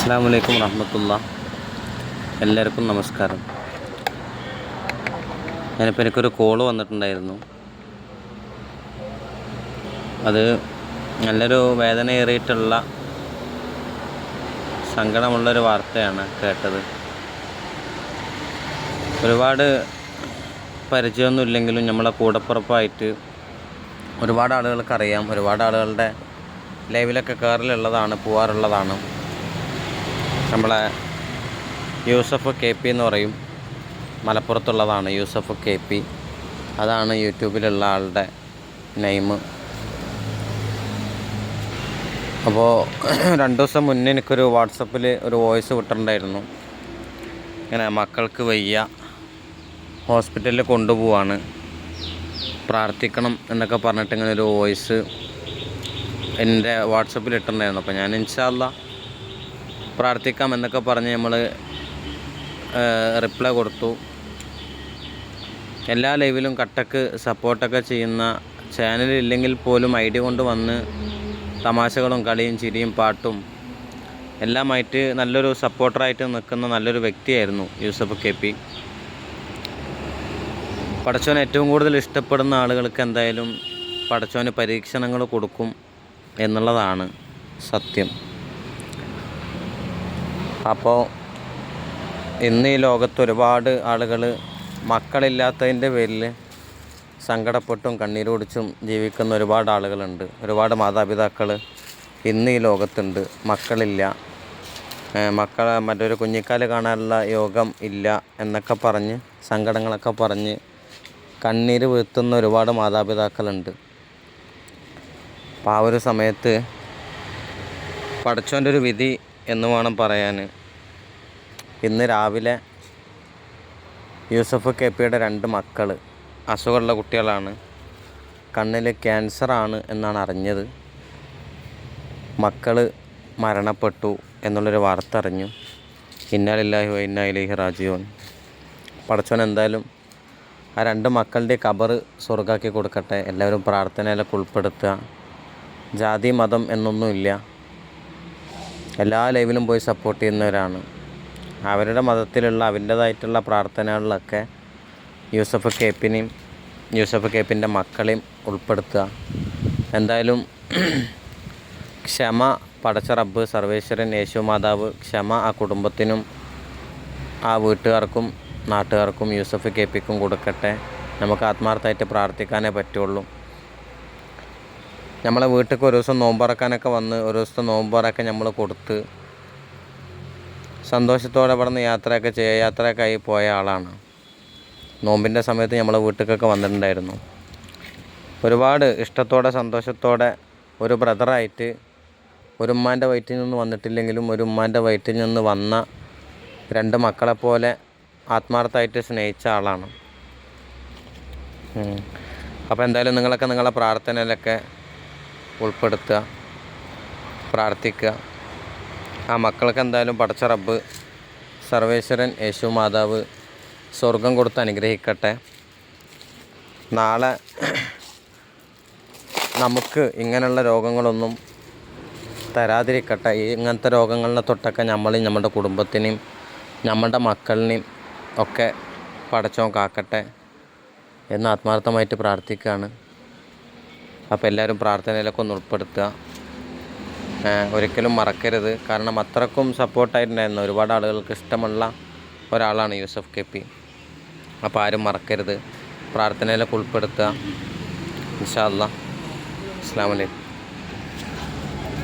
അസ്സാം വലൈക്കും വറഹമത്തുള്ള. എല്ലാവർക്കും നമസ്കാരം. ഞാനിപ്പോൾ എനിക്കൊരു കോൾ വന്നിട്ടുണ്ടായിരുന്നു. അത് നല്ലൊരു വേദനയേറിയിട്ടുള്ള സങ്കടമുള്ളൊരു വാർത്തയാണ് കേട്ടത്. ഒരുപാട് പരിചയമൊന്നും ഇല്ലെങ്കിലും നമ്മളെ കൂടപ്പുറപ്പായിട്ട് ഒരുപാട് ആളുകൾക്കറിയാം ഒരുപാട് ആളുകളുടെ ലൈവിലൊക്കെ കയറലുള്ളതാണ് പോവാറുള്ളതാണ്. നമ്മളെ യൂസഫ് കെ പി എന്ന് പറയും. മലപ്പുറത്തുള്ളതാണ് യൂസഫ് കെ പി. അതാണ് യൂട്യൂബിലുള്ള ആളുടെ നെയിം. അപ്പോൾ രണ്ട് ദിവസം മുന്നേ എനിക്കൊരു വാട്സപ്പിൽ ഒരു വോയിസ് വിട്ടിട്ടുണ്ടായിരുന്നു. ഇങ്ങനെ മക്കൾക്ക് വയ്യ ഹോസ്പിറ്റലിൽ കൊണ്ടുപോവാണ് പ്രാർത്ഥിക്കണം എന്നൊക്കെ പറഞ്ഞിട്ട് ഇങ്ങനെ ഒരു വോയിസ് എന്റെ വാട്സപ്പിൽ ഇട്ടിട്ടുണ്ടായിരുന്നു. അപ്പോൾ ഞാൻ ഇൻഷാല്ല പ്രാർത്ഥിക്കാം എന്നൊക്കെ പറഞ്ഞ് നമ്മൾ റിപ്ലൈ കൊടുത്തു. എല്ലാ ലൈവിലും കട്ടക്ക് സപ്പോർട്ടൊക്കെ ചെയ്യുന്ന ചാനൽ ഇല്ലെങ്കിൽ പോലും ഐ ഡി കൊണ്ട് വന്ന് തമാശകളും കളിയും ചിരിയും പാട്ടും എല്ലാമായിട്ട് നല്ലൊരു സപ്പോർട്ടറായിട്ട് നിൽക്കുന്ന നല്ലൊരു വ്യക്തിയായിരുന്നു യൂസഫ് കെ പി. പടച്ചോൻ ഏറ്റവും കൂടുതൽ ഇഷ്ടപ്പെടുന്ന ആളുകൾക്ക് എന്തായാലും പടച്ചോന് പരീക്ഷണങ്ങൾ കൊടുക്കും എന്നുള്ളതാണ് സത്യം. അപ്പോൾ ഇന്ന് ഈ ലോകത്ത് ഒരുപാട് ആളുകൾ മക്കളില്ലാത്തതിന്റെ പേരിൽ സങ്കടപ്പെട്ടും കണ്ണീരോടിച്ചും ജീവിക്കുന്ന ഒരുപാട് ആളുകളുണ്ട്. ഒരുപാട് മാതാപിതാക്കൾ ഇന്ന് ഈ ലോകത്തുണ്ട്. മക്കളില്ല. മക്കളെ മറ്റൊരു കുഞ്ഞിക്കാൽ കാണാനുള്ള യോഗം ഇല്ല എന്നൊക്കെ പറഞ്ഞ് സങ്കടങ്ങളൊക്കെ പറഞ്ഞ് കണ്ണീര് വീഴ്ത്തുന്ന ഒരുപാട് മാതാപിതാക്കളുണ്ട്. അപ്പോൾ ആ ഒരു സമയത്ത് പഠിച്ചോന്റെ ഒരു വിധി എന്ന് വേണം പറയാൻ ഇന്ന് രാവിലെ യൂസഫ് കെ പിയുടെ രണ്ട് മക്കൾ അസുഖമുള്ള കുട്ടികളാണ്. കണ്ണിൽ ക്യാൻസറാണ് എന്നാണ് അറിഞ്ഞത്. മക്കൾ മരണപ്പെട്ടു എന്നുള്ളൊരു വാർത്ത അറിഞ്ഞു. ഇന്നാലില്ലാഹി ഇന്നാ ഇലൈഹി റാജിയോൻ പടച്ചോൻ എന്തായാലും ആ രണ്ട് മക്കളുടെ കബറ് സ്വർഗാക്കി കൊടുക്കട്ടെ. എല്ലാവരും പ്രാർത്ഥനയിലൊക്കെ ഉൾപ്പെടുത്തുക. ജാതി മതം എന്നൊന്നുമില്ല. എല്ലാ ലൈവിലും പോയി സപ്പോർട്ട് ചെയ്യുന്നവരാണ്. അവരുടെ മതത്തിലുള്ള അവരുടേതായിട്ടുള്ള പ്രാർത്ഥനകളിലൊക്കെ യൂസഫ് കേപ്പിനെയും യൂസഫ് കേപ്പിന്റെ മക്കളെയും ഉൾപ്പെടുത്തുക. എന്തായാലും ക്ഷമ പടച്ച റബ്ബ് സർവേശ്വരൻ യേശു മാതാവ് ക്ഷമ ആ കുടുംബത്തിനും ആ വീട്ടുകാർക്കും നാട്ടുകാർക്കും യൂസഫ് കേപ്പിക്കും കൊടുക്കട്ടെ. നമുക്ക് ആത്മാർത്ഥമായിട്ട് പ്രാർത്ഥിക്കാനേ പറ്റുള്ളൂ. നമ്മളെ വീട്ടിലേക്ക് ഒരു ദിവസം നോമ്പറക്കാനൊക്കെ വന്ന് ഒരു ദിവസത്തെ നോമ്പറൊക്കെ നമ്മൾ കൊടുത്ത് സന്തോഷത്തോടെ ഇവിടെ നിന്ന് യാത്രയൊക്കെ ചെയ്യുക യാത്രയൊക്കെ ആയി പോയ ആളാണ്. നോമ്പിന്റെ സമയത്ത് നമ്മളെ വീട്ടിലേക്കൊക്കെ വന്നിട്ടുണ്ടായിരുന്നു. ഒരുപാട് ഇഷ്ടത്തോടെ സന്തോഷത്തോടെ ഒരു ബ്രദറായിട്ട് ഒരു ഉമ്മാന്റെ വയറ്റിൽ നിന്ന് വന്നിട്ടില്ലെങ്കിലും ഒരു ഉമ്മാന്റെ വയറ്റിൽ നിന്ന് വന്ന രണ്ട് മക്കളെപ്പോലെ ആത്മാർത്ഥമായിട്ട് സ്നേഹിച്ച ആളാണ്. അപ്പോൾ എന്തായാലും നിങ്ങളൊക്കെ നിങ്ങളെ പ്രാർത്ഥനയിലൊക്കെ ഉൾപ്പെടുത്തുക പ്രാർത്ഥിക്കുക. ആ മക്കൾക്ക് എന്തായാലും പടച്ച റബ്ബ് സർവേശ്വരൻ യേശു മാതാവ് സ്വർഗം കൊടുത്ത് അനുഗ്രഹിക്കട്ടെ. നാളെ നമുക്ക് ഇങ്ങനെയുള്ള രോഗങ്ങളൊന്നും തരാതിരിക്കട്ടെ. ഇങ്ങനത്തെ രോഗങ്ങളിനെ തൊട്ടൊക്കെ നമ്മളെയും നമ്മുടെ കുടുംബത്തിനെയും നമ്മളുടെ മക്കളിനെയും ഒക്കെ പടച്ചോൻ കാക്കട്ടെ എന്ന് ആത്മാർത്ഥമായിട്ട് പ്രാർത്ഥിക്കുകയാണ്. അപ്പോൾ എല്ലാവരും പ്രാർത്ഥനയിലൊക്കെ ഒന്ന് ഉൾപ്പെടുത്തുക. ഒരിക്കലും മറക്കരുത്. കാരണം അത്രക്കും സപ്പോർട്ടായിട്ടുണ്ടായിരുന്നു ഒരുപാട് ആളുകൾക്ക് ഇഷ്ടമുള്ള ഒരാളാണ് യൂസഫ് കെ പി. അപ്പോൾ ആരും മറക്കരുത്. പ്രാർത്ഥനയിലൊക്കെ ഉൾപ്പെടുത്തുക. ഇൻഷാല്ല അസ്സാം വലൈക്കും